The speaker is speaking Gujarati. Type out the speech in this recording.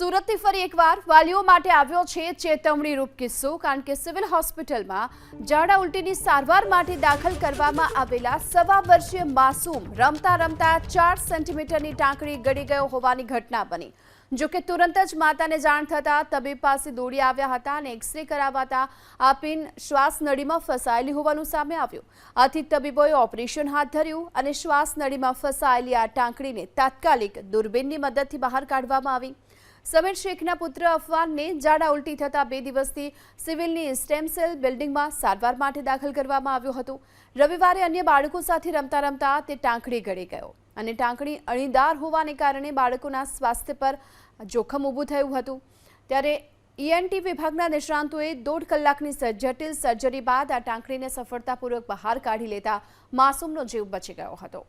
સુરતથી ફરી એકવાર વાલીઓ માટે આવ્યો છે ચેતવણી રૂપ કિસ્સો, કારણ કે સિવિલ હોસ્પિટલમાં ઝાડા ઉલટીની સારવાર માટે દાખલ કરવામાં આવેલા સવા વર્ષીય માસૂમ રમતા રમતા ચાર સેન્ટીમીટરની ટાંકણી ગળી ગયો હોવાની ઘટના બની. જોકે તુરંત જ માતાને જાણ થતાં તબીબ પાસે દોડી આવ્યા હતા અને એક્સરે કરાવાતા આ પિન શ્વાસ નળીમાં ફસાયેલી હોવાનું સામે આવ્યું. આથી તબીબોએ ઓપરેશન હાથ ધર્યું અને શ્વાસ નળીમાં ફસાયેલી આ ટાંકણીને તાત્કાલિક દૂરબીનની મદદથી બહાર કાઢવામાં આવી. સમીર શેખના પુત્ર અફવાનને જાડા ઉલટી થતા બે દિવસથી સિવિલની સ્ટેમસેલ બિલ્ડિંગમાં સારવાર માટે દાખલ કરવામાં આવ્યો હતો. રવિવારે અન્ય બાળકો સાથે રમતા રમતા તે ટાંકડી ગળી ગયો અને ટાંકણી અણીદાર હોવાને કારણે બાળકોના સ્વાસ્થ્ય પર જોખમ ઊભું થયું હતું. ત્યારે ઈએનટી વિભાગના નિષ્ણાંતોએ દોઢ કલાકની જટિલ સર્જરી બાદ આ ટાંકણીને સફળતાપૂર્વક બહાર કાઢી લેતા માસૂમનો જીવ બચી ગયો હતો.